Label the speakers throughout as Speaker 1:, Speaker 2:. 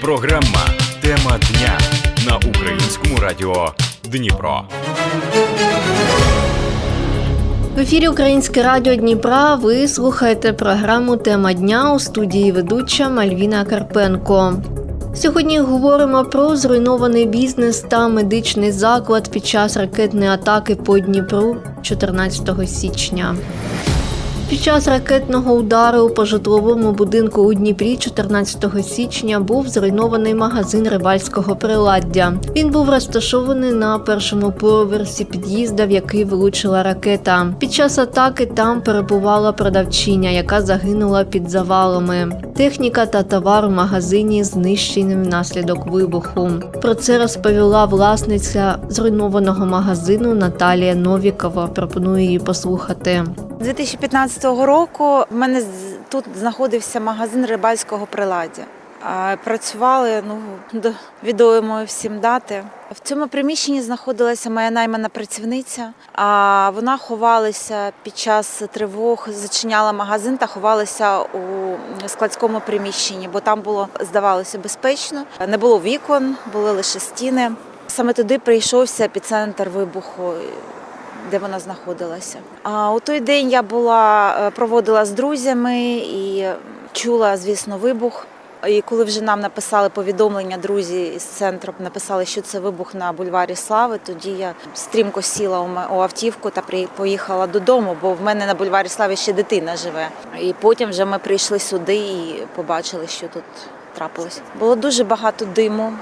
Speaker 1: Програма Тема дня на українському радіо Дніпро.
Speaker 2: В ефірі Українське радіо Дніпра. Ви слухаєте програму Тема дня у студії ведуча Мальвіна Карпенко. Сьогодні говоримо про зруйнований бізнес та медичний заклад під час ракетної атаки по Дніпру 14 січня. Під час ракетного удару по житловому будинку у Дніпрі 14 січня був зруйнований магазин рибальського приладдя. Він був розташований на першому поверсі під'їзда, в який влучила ракета. Під час атаки там перебувала продавчиня, яка загинула під завалами. Техніка та товар у магазині знищені внаслідок вибуху. Про це розповіла власниця зруйнованого магазину Наталія Новікова. Пропоную її послухати.
Speaker 3: 2015 року в мене тут знаходився магазин рибальського приладдя. Працювали ну до відомої всім дати. В цьому приміщенні знаходилася моя наймана працівниця. А вона ховалася під час тривог, зачиняла магазин та ховалася у складському приміщенні, бо там було здавалося безпечно. Не було вікон, були лише стіни. Саме туди прийшовся епіцентр вибуху де вона знаходилася. А у той день я була е, проводила з друзями і чула, звісно, вибух. І коли вже нам написали повідомлення, друзі з центру написали, що це вибух на бульварі Слави, тоді я стрімко сіла у автівку та поїхала додому, бо в мене на бульварі Слави ще дитина живе. І потім вже ми прийшли сюди і побачили, що тут трапилось. Було дуже багато диму.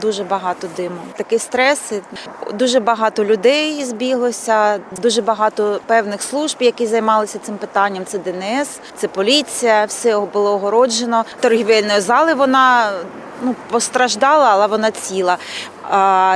Speaker 3: Дуже багато диму. Такий стрес. Дуже багато людей збіглося, дуже багато певних служб, які займалися цим питанням. Це ДНС, це поліція, все було огороджено. Торгівельної зали вона ну, постраждала, але вона ціла.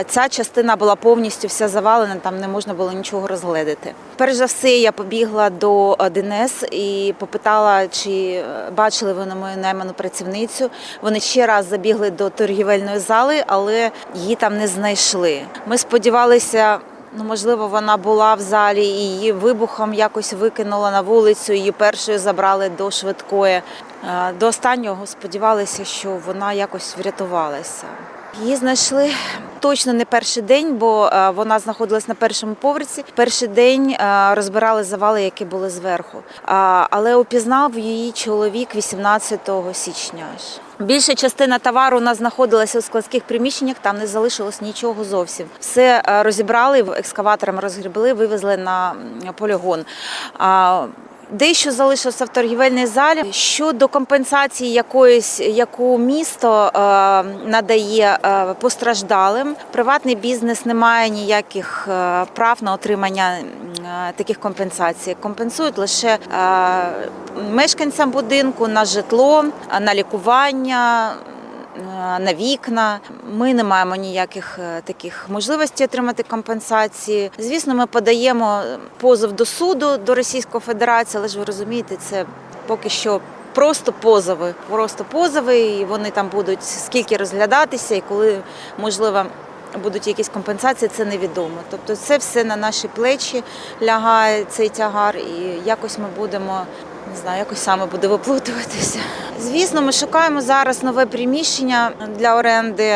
Speaker 3: Ця частина була повністю вся завалена, там не можна було нічого розгледіти. Перш за все, я побігла до ДНС і попитала, чи е, бачили вони мою найману працівницю. Вони ще раз забігли до торгівельної зали, але її там не знайшли. Ми сподівалися. Ну, можливо, вона була в залі і її вибухом якось викинула на вулицю. Її першою забрали до швидкої. Е, До останнього сподівалися, що вона якось врятувалася. Її знайшли точно не перший день, бо е, вона знаходилась на першому поверсі. Перший день е, розбирали завали, які були зверху. Але упізнав її чоловік 18 січня. Більша частина товару у нас знаходилася у складських приміщеннях, там не залишилось нічого зовсім. Все е, розібрали, екскаватором розгребли, вивезли на полігон. Дещо залишилося в торгівельній залі щодо компенсації якоїсь, яку місто е, надає е, постраждалим. Приватний бізнес не має ніяких е, прав на отримання таких компенсацій. Компенсують лише мешканцям будинку на житло, на лікування. Е, На вікна ми не маємо ніяких е, таких можливостей отримати компенсації. Звісно, ми подаємо позов до суду до Російської Федерації, але ж ви розумієте, це поки що просто позови. Просто позови, і вони там будуть скільки розглядатися, і коли можливо. Будуть якісь компенсації, це невідомо. Тобто це все на наші плечі лягає цей тягар, і якось ми будемо не знаю, якось саме буде виплутуватися. Звісно, ми шукаємо зараз нове приміщення для оренди.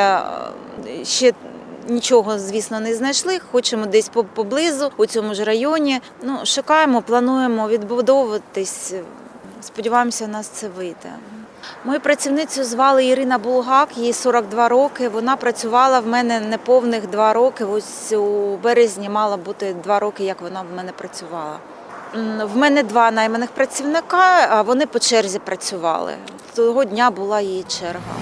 Speaker 3: Ще нічого, звісно, не знайшли. Хочемо десь поблизу у цьому ж районі. Ну, шукаємо, плануємо відбудовуватись. Сподіваємося, у нас це вийде. Мою працівницю звали Ірина Булгак, їй 42 роки. Вона працювала в мене неповних два роки. Ось у березні мало бути два роки, як вона в мене працювала. В мене два найманих працівника, а вони по черзі працювали. Того дня була її черга.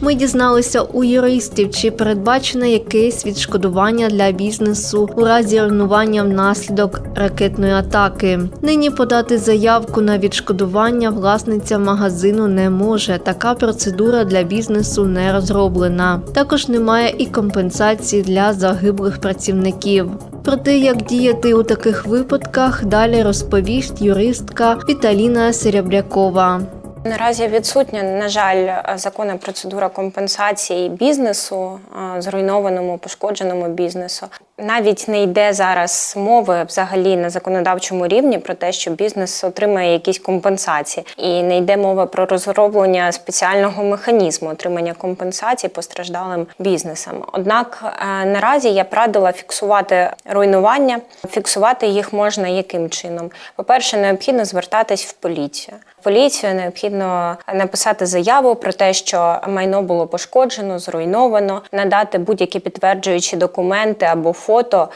Speaker 2: Ми дізналися у юристів, чи передбачене якесь відшкодування для бізнесу у разі руйнування внаслідок ракетної атаки. Нині подати заявку на відшкодування власниця магазину не може. Така процедура для бізнесу не розроблена. Також немає і компенсації для загиблих працівників. Про те, як діяти у таких випадках, далі розповість юристка Віталіна Серебрякова.
Speaker 4: Наразі відсутня, на жаль, законна процедура компенсації бізнесу, е, зруйнованому, пошкодженому бізнесу. Навіть не йде зараз мови взагалі на законодавчому рівні про те, що бізнес отримає якісь компенсації, і не йде мова про розроблення спеціального механізму отримання компенсацій постраждалим бізнесам. Однак е, наразі я б радила фіксувати руйнування. Фіксувати їх можна яким чином? По-перше, необхідно звертатись в поліцію. Поліцію необхідно написати заяву про те, що майно було пошкоджено, зруйновано, надати будь-які підтверджуючі документи або фото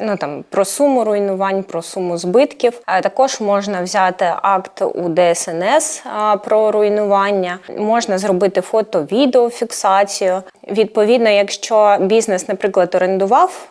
Speaker 4: ну, там, про суму руйнувань, про суму збитків. Також можна взяти акт у ДСНС про руйнування, можна зробити фото-відеофіксацію. Відповідно, якщо бізнес, наприклад, орендував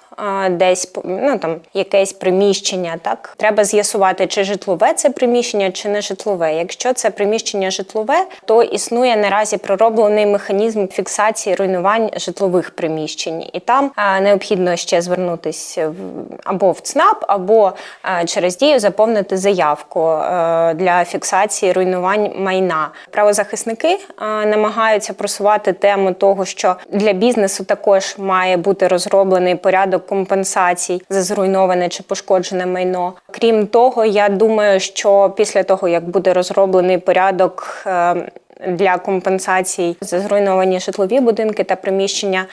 Speaker 4: десь ну там якесь приміщення, так треба з'ясувати, чи житлове це приміщення, чи не житлове. Якщо це приміщення житлове, то існує наразі пророблений механізм фіксації руйнувань житлових приміщень, і там необхідно ще звернутися в або в ЦНАП, або через дію заповнити заявку е, для фіксації руйнувань майна. Правозахисники а, намагаються просувати тему того, що для бізнесу також має бути розроблений порядок компенсацій за зруйноване чи пошкоджене майно. Крім того, я думаю, що після того як буде розроблений порядок. е, Для компенсацій за зруйновані житлові будинки та приміщення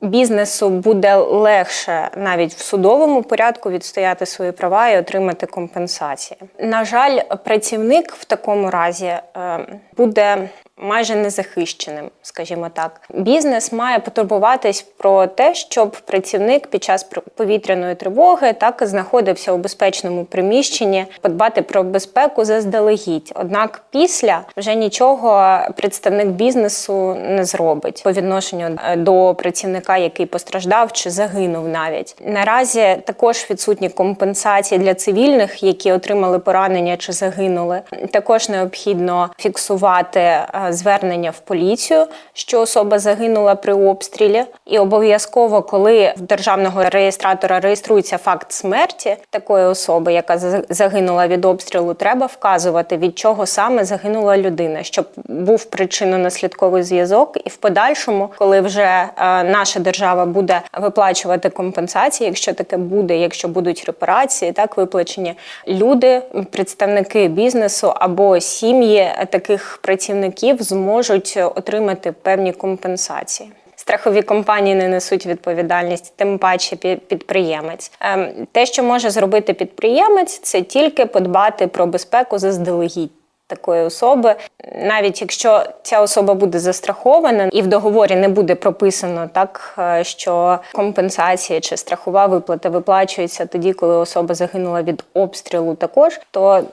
Speaker 4: бізнесу буде легше навіть в судовому порядку відстояти свої права і отримати компенсації. На жаль, працівник в такому разі е, буде майже незахищеним, скажімо так. Бізнес має потурбуватись про те, щоб працівник під час повітряної тривоги так знаходився у безпечному приміщенні, подбати про безпеку заздалегідь. Однак після вже нічого представник бізнесу не зробить по відношенню е, до працівника, який постраждав чи загинув навіть. Наразі також відсутні компенсації для цивільних, які отримали поранення чи загинули. Також необхідно фіксувати е, звернення в поліцію, що особа загинула при обстрілі, і обов'язково, коли в державного реєстратора реєструється факт смерті такої особи, яка за- загинула від обстрілу, треба вказувати від чого саме загинула людина, щоб був причинно-наслідковий зв'язок, і в подальшому, коли вже е, наша держава буде виплачувати компенсації, якщо таке буде, якщо будуть репарації, так виплачені люди, представники бізнесу або сім'ї таких працівників зможуть отримати певні компенсації. Страхові компанії не несуть відповідальність, тим паче підприємець. Ем, Те, що може зробити підприємець, це тільки подбати про безпеку заздалегідь такої особи. Навіть якщо ця особа буде застрахована і в договорі не буде прописано так, е, що компенсація чи страхова виплата виплачується тоді, коли особа загинула від обстрілу, також то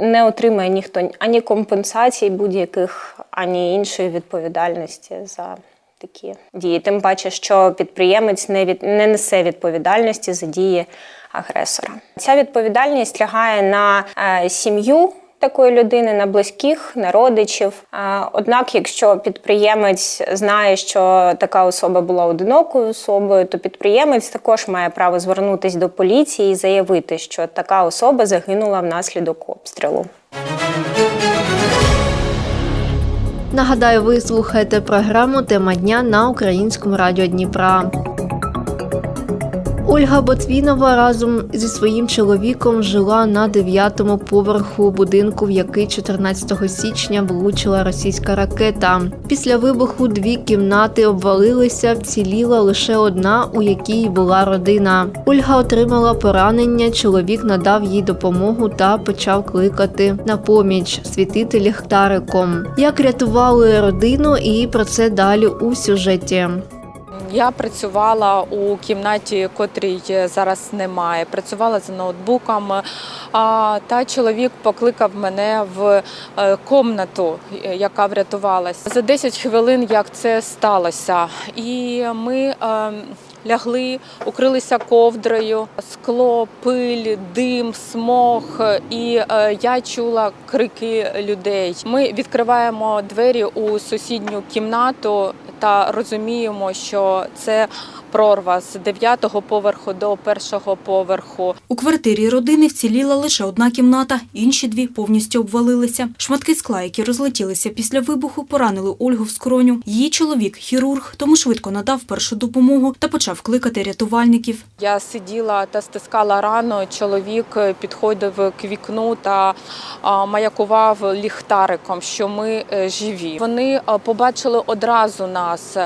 Speaker 4: не отримає ніхто ані компенсацій будь-яких, ані іншої відповідальності за. Такі дії, тим паче, що підприємець не від не несе відповідальності за дії агресора. Ця відповідальність лягає на е, сім'ю такої людини, на близьких, на родичів. Однак, якщо підприємець знає, що така особа була одинокою особою, то підприємець також має право звернутися до поліції і заявити, що така особа загинула внаслідок обстрілу.
Speaker 2: Нагадаю, ви слухаєте програму Тема дня на українському радіо Дніпра. Ольга Ботвінова разом зі своїм чоловіком жила на дев'ятому поверху будинку, в який 14 січня влучила російська ракета. Після вибуху дві кімнати обвалилися, вціліла лише одна, у якій була родина. Ольга отримала поранення. Чоловік надав їй допомогу та почав кликати на поміч, світити ліхтариком. Як рятували родину, і про це далі у сюжеті.
Speaker 5: Я працювала у кімнаті, котрій зараз немає. Працювала за. А, та чоловік покликав мене в е, комнату, е, яка врятувалася. За 10 хвилин як це сталося. І ми е, лягли, укрилися ковдрою, скло, пиль, дим, смог. І е, я чула крики людей. Ми відкриваємо двері у сусідню кімнату та розуміємо, що це прорва з 9-го поверху до першого поверху.
Speaker 6: У квартирі родини вціліла лише одна кімната, інші дві повністю обвалилися. Шматки скла, які розлетілися після вибуху, поранили Ольгу в скроню. Її чоловік хірург, тому швидко надав першу допомогу та почав кликати рятувальників.
Speaker 5: Я сиділа та стискала рану. Чоловік підходив к вікну та маякував ліхтариком, що ми е, живі. Вони побачили одразу нас,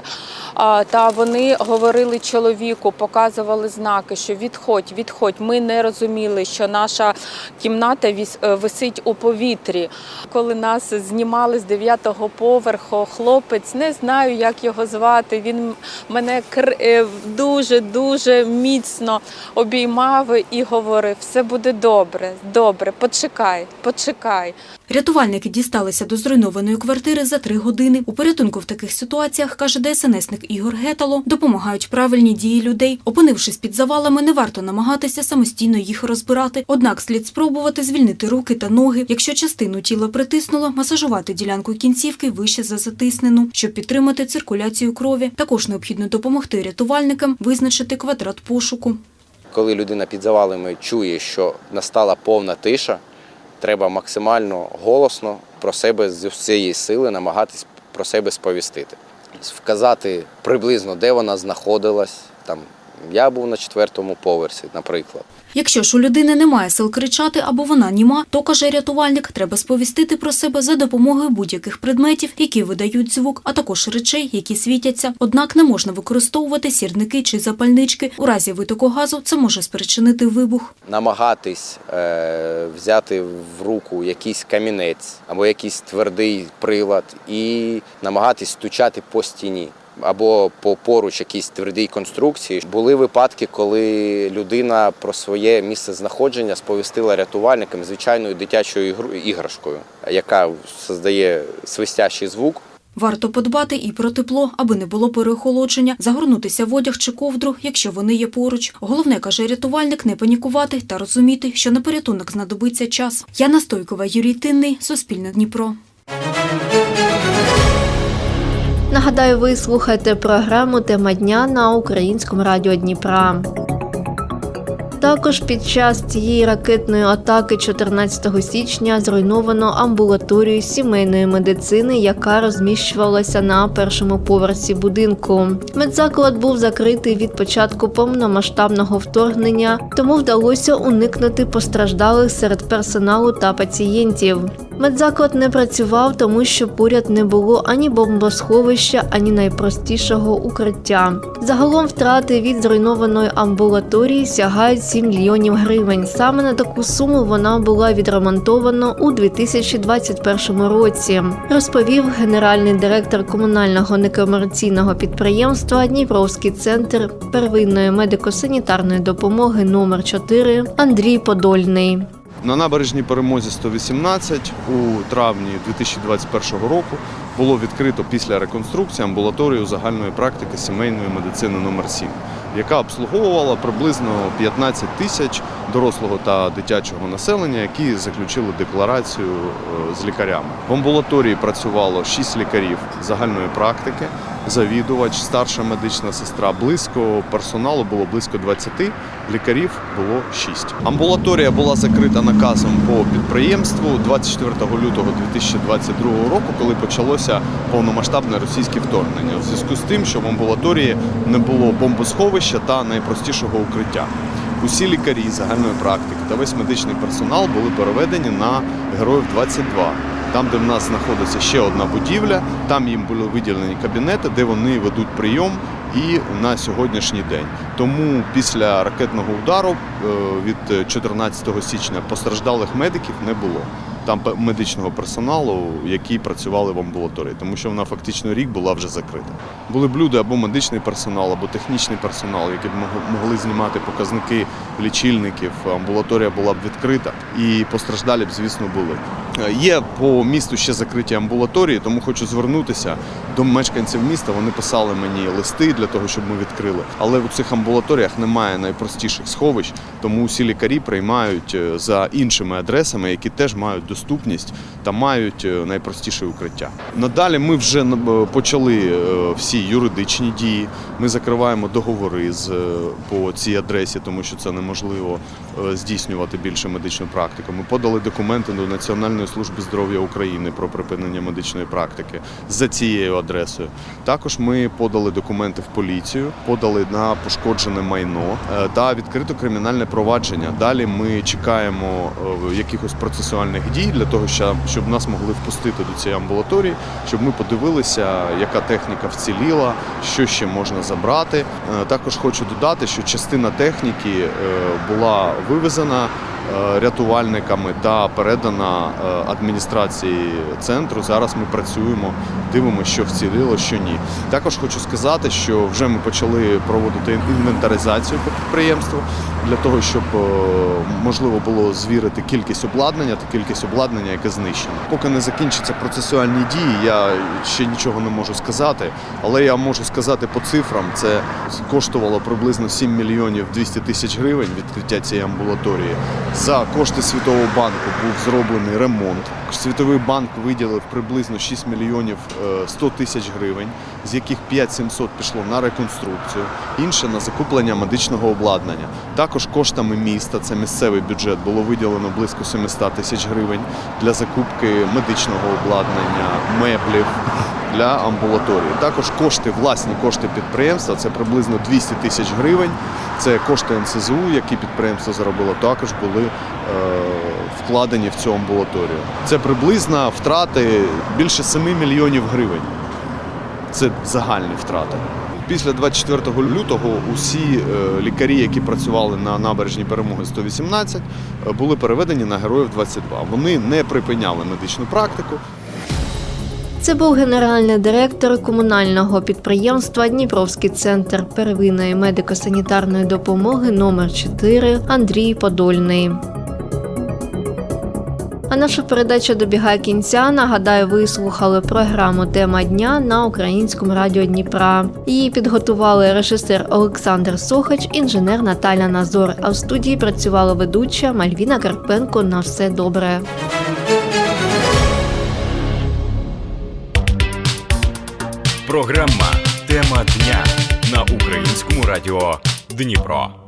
Speaker 5: та вони говорили чоловіку, показували знаки, що відходь, відходь. Ми не розуміли, що наша кімната е, висить у повітрі. Коли нас знімали з дев'ятого поверху, хлопець не знаю, як його звати. Він мене е, дуже дуже міцно обіймав і говорив: все буде добре, добре, почекай, почекай.
Speaker 6: Рятувальники дісталися до зруйнованої квартири за три години. У порятунку в таких ситуаціях, каже ДСНСник Ігор Гетало, допомагають правильні дії людей. Опинившись під завалами, не варто намагатися самостійно їх розбирати. Однак слід спробувати звільнити руки та ноги. Якщо частину тіла притиснуло, масажувати ділянку кінцівки вище за затиснену, щоб підтримати циркуляцію крові. Також необхідно допомогти рятувальникам визначити квадрат пошуку.
Speaker 7: Коли людина під завалами чує, що настала повна тиша, треба максимально голосно про себе з усієї сили намагатись про себе сповістити. Вказати приблизно, де вона знаходилась. Там, я був на четвертому поверсі, наприклад.
Speaker 6: Якщо ж у людини немає сил кричати або вона німа, то каже рятувальник, треба сповістити про себе за допомогою будь-яких предметів, які видають звук, а також речей, які світяться. Однак не можна використовувати сірники чи запальнички. У разі витоку газу це може спричинити вибух.
Speaker 7: Намагатись е, взяти в руку якийсь камінець або якийсь твердий прилад і намагатись стучати по стіні. Або по поруч якійсь твердій конструкції були випадки, коли людина про своє місце знаходження сповістила рятувальникам звичайною дитячою іграшкою, яка создає свистящий звук.
Speaker 6: Варто подбати і про тепло, аби не було переохолодження, загорнутися в одяг чи ковдру, якщо вони є поруч. Головне, каже рятувальник, не панікувати та розуміти, що на порятунок знадобиться час. Яна Стойкова, Юрій Тинний, Суспільне Дніпро.
Speaker 2: Нагадаю, ви слухаєте програму Тема дня на українському радіо Дніпра. Також під час цієї ракетної атаки 14 січня зруйновано амбулаторію сімейної медицини, яка розміщувалася на першому поверсі будинку. Медзаклад був закритий від початку повномасштабного вторгнення, тому вдалося уникнути постраждалих серед персоналу та пацієнтів. Медзаклад не працював, тому що поряд не було ані бомбосховища, ані найпростішого укриття. Загалом втрати від зруйнованої амбулаторії сягають 7 мільйонів гривень. Саме на таку суму вона була відремонтована у 2021 році, розповів генеральний директор комунального некомерційного підприємства Дніпровський центр первинної медико-санітарної допомоги номер 4 Андрій Подольний.
Speaker 8: На набережній перемозі 118 у травні 2021 року було відкрито після реконструкції амбулаторію загальної практики сімейної медицини номер 7 яка обслуговувала приблизно 15 тисяч дорослого та дитячого населення, які заключили декларацію е, з лікарями. В амбулаторії працювало 6 лікарів загальної практики, завідувач, старша медична сестра. Близько персоналу було близько 20, лікарів було 6. Амбулаторія була закрита наказом по підприємству 24 лютого 2022 року, коли почалося повномасштабне російське вторгнення. У зв'язку з тим, що в амбулаторії не було бомбосховища та найпростішого укриття. Усі лікарі загальної практики та весь медичний персонал були переведені на героїв 22. Там, де в нас знаходиться ще одна будівля, там їм були виділені кабінети, де вони ведуть прийом і на сьогоднішній день. Тому після ракетного удару е, від 14 січня постраждалих медиків не було. Там медичного персоналу, які працювали в амбулаторії, тому що вона фактично рік була вже закрита. Були б люди або медичний персонал, або технічний персонал, які б могли знімати показники лічильників. Амбулаторія була б відкрита, і постраждалі б, звісно, були. Є по місту ще закриті амбулаторії, тому хочу звернутися до мешканців міста. Вони писали мені листи для того, щоб ми відкрили. Але у цих амбулаторіях немає найпростіших сховищ, тому усі лікарі приймають е, за іншими адресами, які теж мають доступність та мають е, найпростіше укриття. Надалі ми вже е, почали всі юридичні дії. Ми закриваємо договори з по цій адресі, тому що це неможливо здійснювати більше медичну практику. Ми подали документи до Національної служби здоров'я України про припинення медичної практики за цією адресою. Також ми подали документи в поліцію, подали на пошкоджене майно е, та відкрито кримінальне провадження. Далі ми чекаємо е, якихось процесуальних дій для того, щоб нас могли впустити до цієї амбулаторії, щоб ми подивилися, яка техніка вціліла, що ще можна забрати. Е, Також хочу додати, що частина техніки була вивезена рятувальниками та передана е, адміністрації центру. Зараз ми працюємо, дивимося, що вціліло, що ні. Також хочу сказати, що вже ми почали проводити інвентаризацію по підприємству для того, щоб е, можливо було звірити кількість обладнання та кількість обладнання, яке знищено. Поки не закінчаться процесуальні дії, я ще нічого не можу сказати, але я можу сказати по цифрам. Це коштувало приблизно 7 мільйонів 200 тисяч гривень відкриття цієї амбулаторії. За кошти Світового банку був зроблений ремонт. Світовий банк виділив приблизно 6 мільйонів е, 100 тисяч гривень, з яких 5700 пішло на реконструкцію, інше на закуплення медичного обладнання. Також коштами міста, це місцевий бюджет, було виділено близько 700 тисяч гривень для закупки медичного обладнання, меблів для амбулаторії. Також кошти, власні кошти підприємства, це приблизно 200 тисяч гривень. Це кошти НСЗУ, які підприємство заробило, також були е, вкладені в цю амбулаторію. Це приблизно втрати більше 7 мільйонів гривень. Це загальні втрати. Після 24 лютого усі е, лікарі, які працювали на набережній перемоги 118, е, були переведені на героїв 22. Вони не припиняли медичну практику.
Speaker 2: Це був генеральний директор комунального підприємства Дніпровський центр первинної медико-санітарної допомоги номер 4 Андрій Подольний. А наша передача добігає кінця. Нагадаю, ви слухали програму Тема дня на українському радіо Дніпра. Її підготували режисер Олександр Сохач, інженер Наталя Назор. А в студії працювала ведуча Мальвіна Карпенко. На все добре.
Speaker 1: Програма Тема дня на українському радіо Дніпро.